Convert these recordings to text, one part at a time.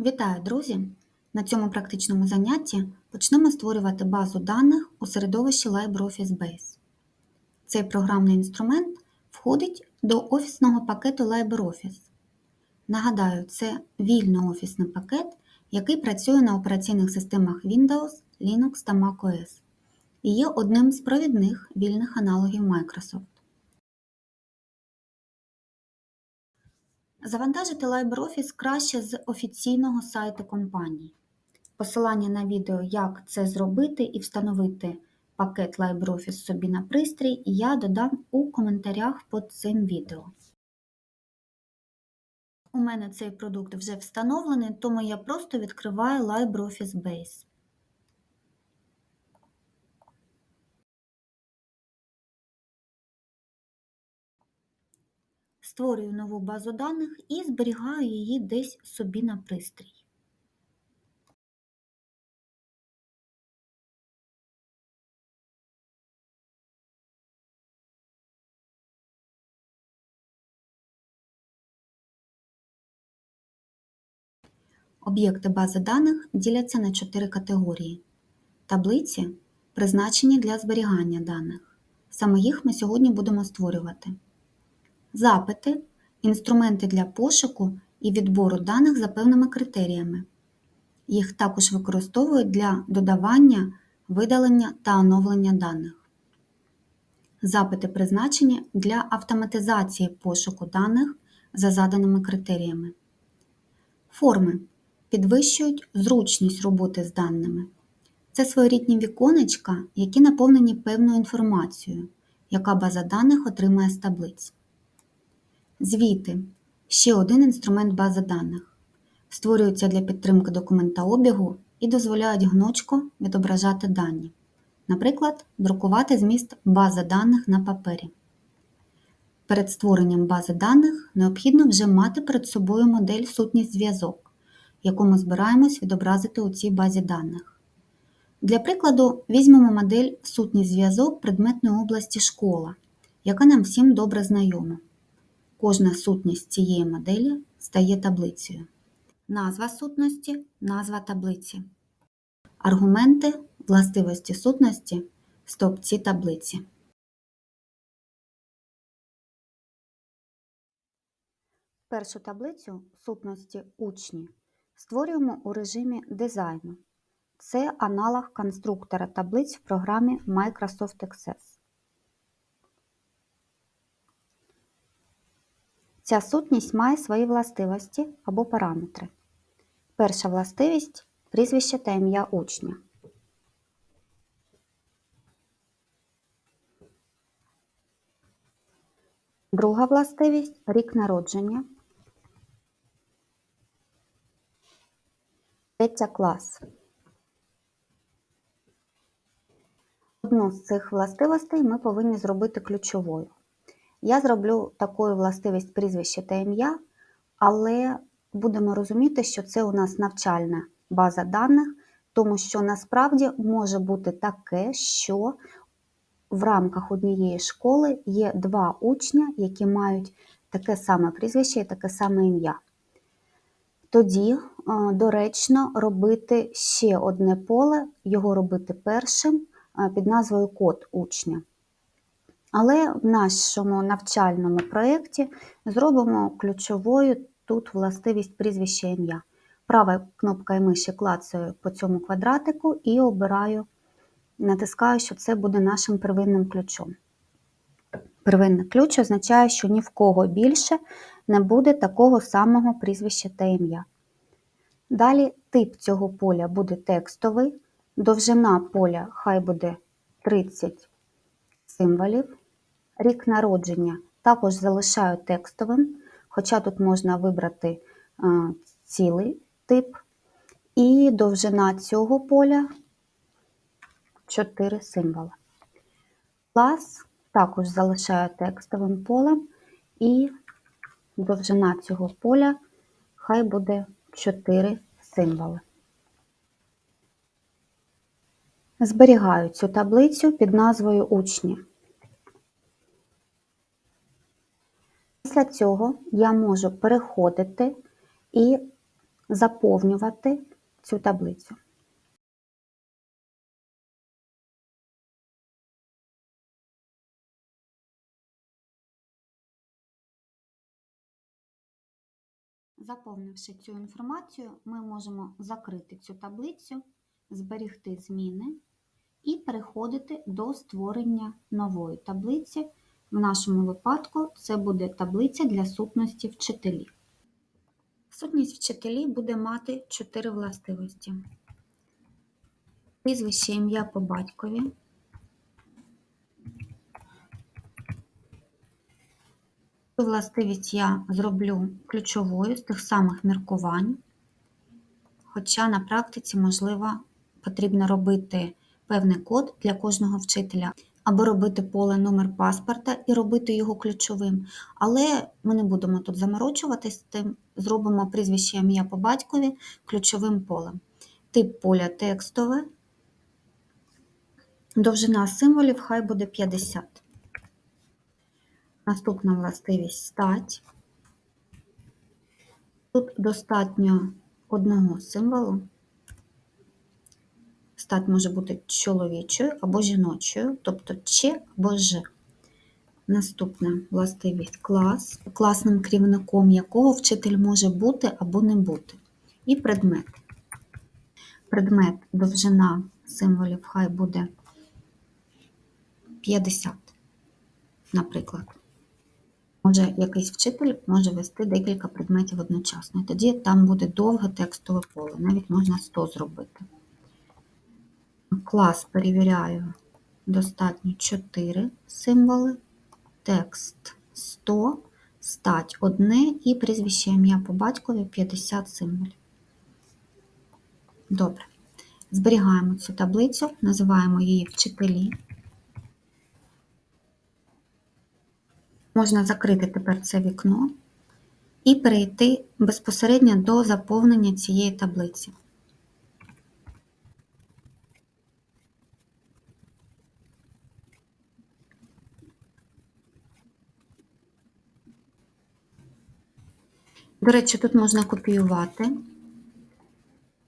Вітаю, друзі! На цьому практичному занятті почнемо створювати базу даних у середовищі LibreOffice Base. Цей програмний інструмент входить до офісного пакету LibreOffice. Нагадаю, це вільно-офісний пакет, який працює на операційних системах Windows, Linux та macOS і є одним з провідних вільних аналогів Microsoft. Завантажити LibreOffice краще з офіційного сайту компанії. Посилання на відео, як це зробити і встановити пакет LibreOffice собі на пристрій, я додам у коментарях під цим відео. У мене цей продукт вже встановлений, тому я просто відкриваю LibreOffice Base. Створюю нову базу даних і зберігаю її десь собі на пристрій. Об'єкти бази даних діляться на чотири категорії. Таблиці призначені для зберігання даних. Саме їх ми сьогодні будемо створювати. Запити інструменти для пошуку і відбору даних за певними критеріями. Їх також використовують для додавання, видалення та оновлення даних. Запити призначені для автоматизації пошуку даних за заданими критеріями. Форми підвищують зручність роботи з даними. Це своєрідні віконечка, які наповнені певною інформацією, яка база даних отримає з таблиць. Звіти ще один інструмент бази даних. Створюються для підтримки документообігу і дозволяють гнучко відображати дані. Наприклад, друкувати зміст бази даних на папері. Перед створенням бази даних необхідно вже мати перед собою модель сутність зв'язок, яку ми збираємось відобразити у цій базі даних. Для прикладу, візьмемо модель сутність зв'язок предметної області школа, яка нам всім добре знайома. Кожна сутність цієї моделі стає таблицею. Назва сутності назва таблиці. Аргументи властивості сутності стовпці таблиці. Першу таблицю сутності учні створюємо у режимі дизайну. Це аналог конструктора таблиць в програмі Microsoft Access. Ця сутність має свої властивості або параметри. Перша властивість прізвище та ім'я учня. Друга властивість рік народження. Третя клас. Одну з цих властивостей ми повинні зробити ключовою. Я зроблю такою властивість прізвище та ім'я, але будемо розуміти, що це у нас навчальна база даних, тому що насправді може бути таке, що в рамках однієї школи є два учня, які мають таке саме прізвище і таке саме ім'я. Тоді е, доречно робити ще одне поле, його робити першим е, під назвою Код учня. Але в нашому навчальному проєкті зробимо ключовою тут властивість прізвища ім'я. Правою кнопкою миші клацаю по цьому квадратику і обираю, натискаю, що це буде нашим первинним ключом. Первинний ключ означає, що ні в кого більше не буде такого самого прізвища та ім'я. Далі тип цього поля буде текстовий, довжина поля хай буде 30 символів. Рік народження також залишаю текстовим, хоча тут можна вибрати а, цілий тип. І довжина цього поля 4 символи. Клас також залишаю текстовим полем, і довжина цього поля хай буде 4 символи. Зберігаю цю таблицю під назвою учні. Після цього я можу переходити і заповнювати цю таблицю. Заповнивши цю інформацію, ми можемо закрити цю таблицю, зберегти зміни і переходити до створення нової таблиці. В нашому випадку це буде таблиця для сутності вчителів. Сутність вчителі буде мати чотири властивості: прізвище ім'я по батькові. Цю властивість я зроблю ключовою з тих самих міркувань, хоча на практиці, можливо, потрібно робити певний код для кожного вчителя, або робити поле номер паспорта і робити його ключовим. Але ми не будемо тут заморочуватись тим, зробимо прізвище ім'я по батькові ключовим полем. Тип поля текстове, довжина символів хай буде 50. Наступна властивість стать. Тут достатньо одного символу. Стать може бути чоловічою або жіночою, тобто Ч або Ж. Наступна властивість клас, класним керівником якого вчитель може бути або не бути. І предмет. Предмет довжина символів хай буде 50, наприклад. Може, якийсь вчитель може вести декілька предметів одночасно. І тоді там буде довге текстове поле, навіть можна 100 зробити. Клас перевіряю, достатньо 4 символи, текст 100, стать одне і прізвище ім'я по батькові 50 символів. Добре. Зберігаємо цю таблицю, називаємо її вчителі. Можна закрити тепер це вікно і перейти безпосередньо до заповнення цієї таблиці. До речі, тут можна копіювати.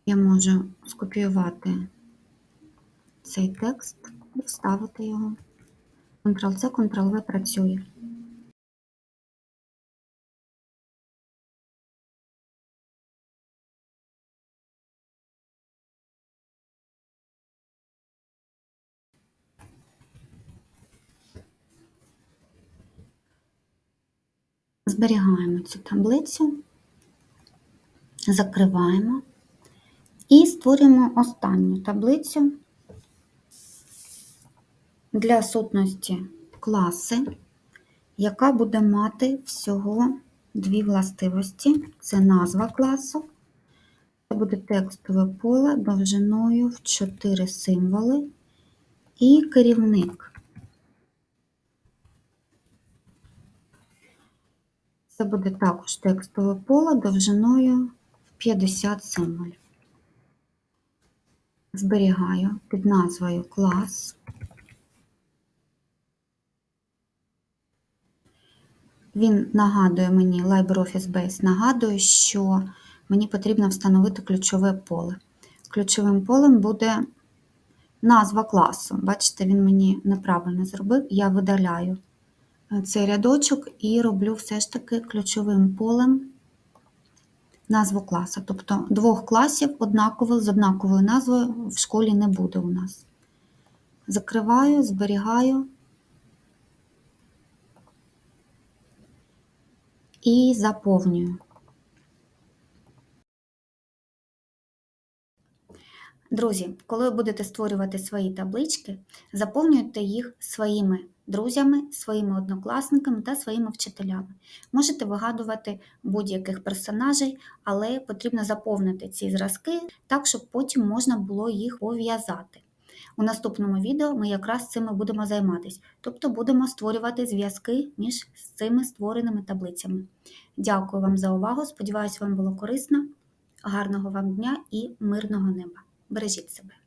Я можу скопіювати цей текст і вставити його. Ctrl-C, Ctrl-V працює. Зберігаємо цю таблицю, закриваємо і створюємо останню таблицю для сутності класи, яка буде мати всього дві властивості. Це назва класу, це буде текстове поле довжиною в 4 символи і керівник. Це буде також текстове поле довжиною в 50 символів. Зберігаю під назвою клас. Він нагадує мені, LibreOffice Base нагадує, що мені потрібно встановити ключове поле. Ключовим полем буде назва класу. Бачите, він мені неправильно зробив, я видаляю цей рядочок і роблю все ж таки ключовим полем назву класу. Тобто двох класів однакових з однаковою назвою в школі не буде у нас. Закриваю, зберігаю і заповнюю. Друзі, коли ви будете створювати свої таблички, заповнюйте їх своїми друзями, своїми однокласниками та своїми вчителями. Можете вигадувати будь-яких персонажей, але потрібно заповнити ці зразки так, щоб потім можна було їх пов'язати. У наступному відео ми якраз цим будемо займатися, тобто будемо створювати зв'язки між цими створеними таблицями. Дякую вам за увагу! Сподіваюся, вам було корисно. Гарного вам дня і мирного неба! Бережіть себе!